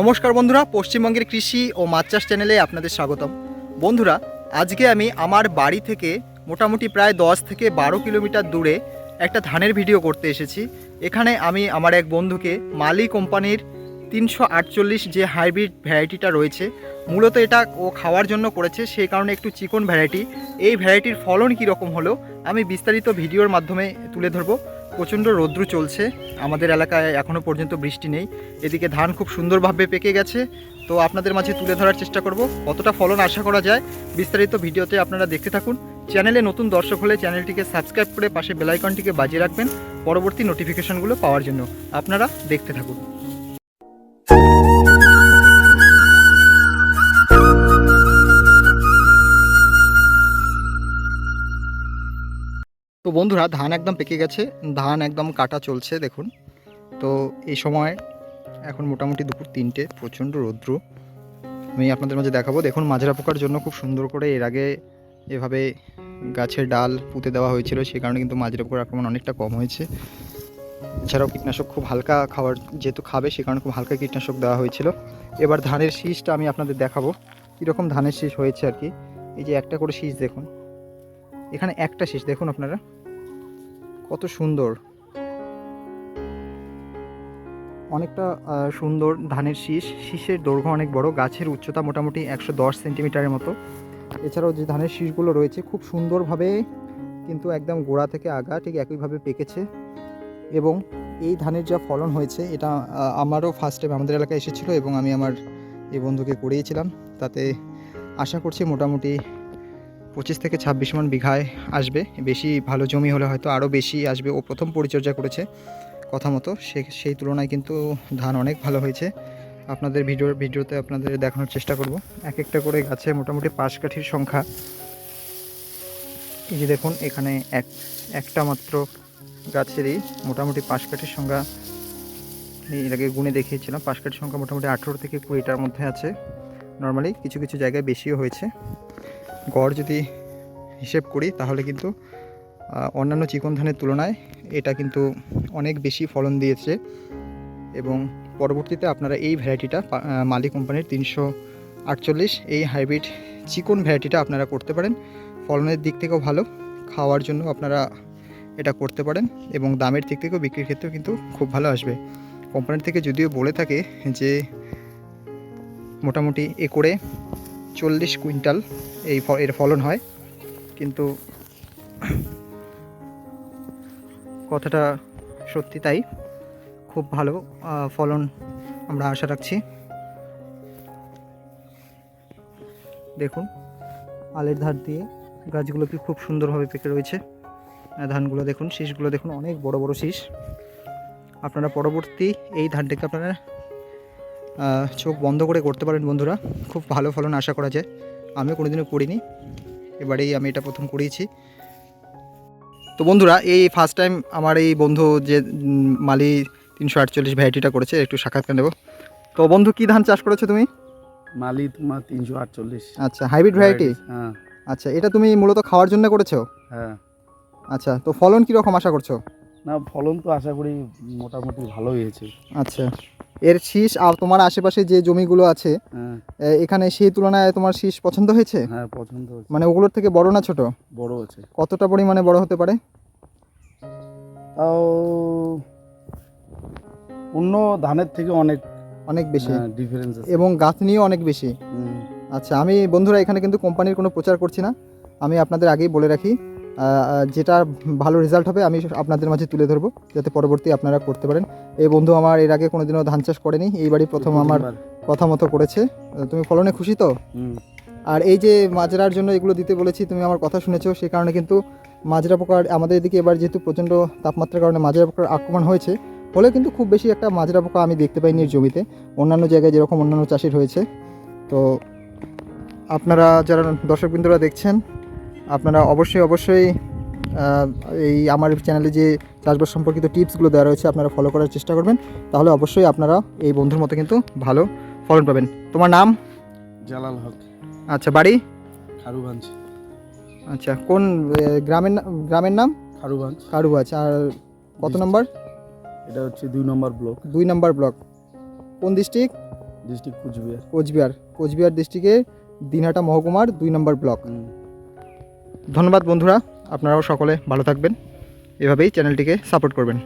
নমস্কার বন্ধুরা, পশ্চিমবঙ্গের কৃষি ও মাছ চাষ চ্যানেলে আপনাদের স্বাগতম। বন্ধুরা, আজকে আমি আমার বাড়ি থেকে মোটামুটি প্রায় দশ থেকে বারো কিলোমিটার দূরে একটা ধানের ভিডিও করতে এসেছি। এখানে আমি আমার এক বন্ধুকে মালি কোম্পানির তিনশো আটচল্লিশ যে হাইব্রিড ভ্যারাইটিটা রয়েছে, মূলত এটা ও খাওয়ার জন্য করেছে, সেই কারণে একটু চিকন ভ্যারাইটি। এই ভ্যারাইটির ফলন কীরকম হলো, আমি বিস্তারিত ভিডিওর মাধ্যমে তুলে ধরবো। প্রচণ্ড রৌদ্র চলছে। আমাদের এলাকায় এখনও পর্যন্ত বৃষ্টি নেই। এদিকে ধান খুব সুন্দরভাবে পেকে গেছে। তো আপনাদের মাঝে তুলে ধরার চেষ্টা করব। কতটা ফলন আশা করা যায় বিস্তারিত ভিডিওতে আপনারা দেখতে থাকুন। চ্যানেলে নতুন দর্শক হলে চ্যানেলটিকে সাবস্ক্রাইব করে পাশে বেলাইকনটিকে বাজিয়ে রাখবেন। পরবর্তী নোটিফিকেশনগুলো পাওয়ার জন্য আপনারা দেখতে থাকুন। বন্ধুরা, ধান একদম পেকে গেছে, ধান একদম কাটা চলছে, দেখুন। তো এই সময় এখন মোটামুটি দুপুর তিনটে, প্রচণ্ড রৌদ্র। আমি আপনাদের মাঝে দেখাবো, দেখুন মাজরা পোকার জন্য খুব সুন্দর করে এর আগে এভাবে গাছের ডাল পুঁতে দেওয়া হয়েছিল সেই কারণে কিন্তু মাজরা পোকার আক্রমণ অনেকটা কম হয়েছে। এছাড়াও কীটনাশক খুব হালকা খাবার যেহেতু খাবে, সে কারণে খুব হালকা কীটনাশক দেওয়া হয়েছিল। এবার ধানের শীষটা আমি আপনাদের দেখাবো, কীরকম ধানের শীষ হয়েছে আর কি। এই যে একটা করে শীষ দেখুন। এখানে একটা শীষ, দেখুন আপনারা। কত সুন্দর। অনেকটা সুন্দর ধানের শীষ। শীষের দৈর্ঘ্য অনেক বড়। গাছের উচ্চতা মোটামুটি একশো দশ সেন্টিমিটারের মতো। এছাড়াও যে ধানের শীষগুলো রয়েছে, খুব সুন্দরভাবে কিন্তু একদম গোড়া থেকে আগা ঠিক একইভাবে পেকেছে। এবং এই ধানের যা ফলন হয়েছে, এটা আমারও ফার্স্ট টাইম আমাদের এলাকায় এসেছিল এবং আমি আমার এই বন্ধুকে করিয়েছিলাম। তাতে আশা করছি মোটামুটি পঁচিশ থেকে ছাব্বিশ মন বিঘায় আসবে। বেশি ভালো জমি হলে হয়তো আরও বেশি আসবে। ও প্রথম পরিচর্যা করেছে কথা মতো। সে, সেই তুলনায় কিন্তু ধান অনেক ভালো হয়েছে। আপনাদের ভিডিও, ভিডিওতে আপনাদের দেখানোর চেষ্টা করব। এক একটা করে গাছে মোটামুটি পাশ কাঠির সংখ্যা। এই যে দেখুন, এখানে এক, একটা মাত্র গাছেরই মোটামুটি পাশ কাঠির সংখ্যা। এর আগে গুণে দেখিয়েছিলাম পাশ কাঠির সংখ্যা মোটামুটি আঠেরো থেকে কুড়িটার মধ্যে আছে। নর্মালি কিছু কিছু জায়গায় বেশিও হয়েছে। গড় যদি হিসেব করি, তাহলে কিন্তু অন্যান্য চিকন ধানের তুলনায় এটা কিন্তু অনেক বেশি ফলন দিয়েছে। এবং পরবর্তীতে আপনারা এই ভ্যারাইটিটা মালি কোম্পানির তিনশো আটচল্লিশ এই হাইব্রিড চিকন ভ্যারাইটিটা আপনারা করতে পারেন। ফলনের দিক থেকেও ভালো, খাওয়ার জন্য আপনারা এটা করতে পারেন এবং দামের দিক থেকেও বিক্রির ক্ষেত্রেও কিন্তু খুব ভালো আসবে। কোম্পানির থেকে যদিও বলে থাকে যে, মোটামুটি একরে চল্লিশ কুইন্টাল এই এর ফলন হয়। কিন্তু কথাটা সত্যি তাই। খুব ভালো ফলন আমরা আশা রাখছি। দেখুন, আলের ধার দিয়ে গাছগুলো কি খুব সুন্দরভাবে পেকে রয়েছে। ধানগুলো দেখুন, শীষগুলো দেখুন, অনেক বড় বড় শীষ। আপনারা পরবর্তী এই ধানটাকে আপনারা চোখ বন্ধ করে করতে পারেন বন্ধুরা। খুব ভালো ফলন আশা করা যায়। আমিও কোনোদিনও করিনি। এবারেই আমি এটা প্রথম করিয়েছি। তো বন্ধুরা এই ফার্স্ট টাইম আমার এই বন্ধু যে মালি তিনশো আটচল্লিশ ভ্যারাইটিটা করেছে একটু সাক্ষাৎকার নেব। তো বন্ধু কি ধান চাষ করেছ তুমি? মালি তোমার তিনশো আটচল্লিশ। আচ্ছা হাইব্রিড ভ্যারাইটি হ্যাঁ। আচ্ছা এটা তুমি মূলত খাওয়ার জন্য করেছ? হ্যাঁ। আচ্ছা তো ফলন কীরকম আশা করছ? না ফলন তো আশা করি মোটামুটি ভালো হয়েছে। আচ্ছা। এর শীষ আর তোমার আশেপাশে যে জমিগুলো আছে হ্যাঁ। এখানে সেই তুলনায় তোমার শীষ পছন্দ হয়েছে? হ্যাঁ পছন্দ হয়েছে। মানে ওগুলোর থেকে বড় না ছোট? বড় আছে কতটা পরিমাণে বড় হতে পারে? তাও অন্য ধানের থেকে অনেক অনেক বেশি। ডিফারেন্স আছে। এবং গাঁথনিও অনেক বেশি। আচ্ছা আমি বন্ধুরা এখানে কিন্তু কোম্পানির কোনো প্রচার করছি না। আমি আপনাদের আগেই বলে রাখি যেটা ভালো রেজাল্ট হবে আমি আপনাদের মাঝে তুলে ধরবো যাতে পরবর্তী আপনারা করতে পারেন। এই বন্ধু আমার এর আগে কোনোদিনও ধান চাষ করেনি এইবারই প্রথম আমার। কথা মতো করেছে। তুমি ফলনে খুশি তো? আর এই যে মাজরার জন্য এগুলো দিতে বলেছি তুমি আমার কথা শুনেছো সেই কারণে কিন্তু মাজরা পোকার আমাদের এদিকে এবার যেহেতু প্রচণ্ড তাপমাত্রার কারণে মাজরা পোকার আক্রমণ হয়েছে ফলে কিন্তু খুব বেশি একটা মাজরা পোকা আমি দেখতে পাইনি জমিতে। অন্যান্য জায়গায় যেরকম অন্যান্য চাষির হয়েছে। তো আপনারা যারা দর্শকবৃন্দরা দেখছেন আপনারা অবশ্যই অবশ্যই এই আমার চ্যানেলে যে চাষবাস সম্পর্কিত টিপসগুলো দেওয়া রয়েছে আপনারা ফলো করার চেষ্টা করবেন। তাহলে অবশ্যই আপনারা এই বন্ধুর মতো কিন্তু ভালো ফলন পাবেন। তোমার নাম? জালাল হক। আচ্ছা বাড়ি? খারুগঞ্জ। আচ্ছা কোন গ্রামের গ্রামের নাম? খারুগঞ্জ। কারুবাজ আর কত নম্বর? এটা হচ্ছে দুই নম্বর ব্লক। দুই নম্বর ব্লক। কোন ডিস্ট্রিক্ট? ডিস্ট্রিক্ট কোচবিহার। কোচবিহার। কোচবিহার ডিস্ট্রিক্টের দিনহাটা মহকুমার দুই নম্বর ব্লক। ধন্যবাদ বন্ধুরা আপনারাও সকলে ভালো থাকবেন। এভাবেই চ্যানেলটিকে সাপোর্ট করবেন।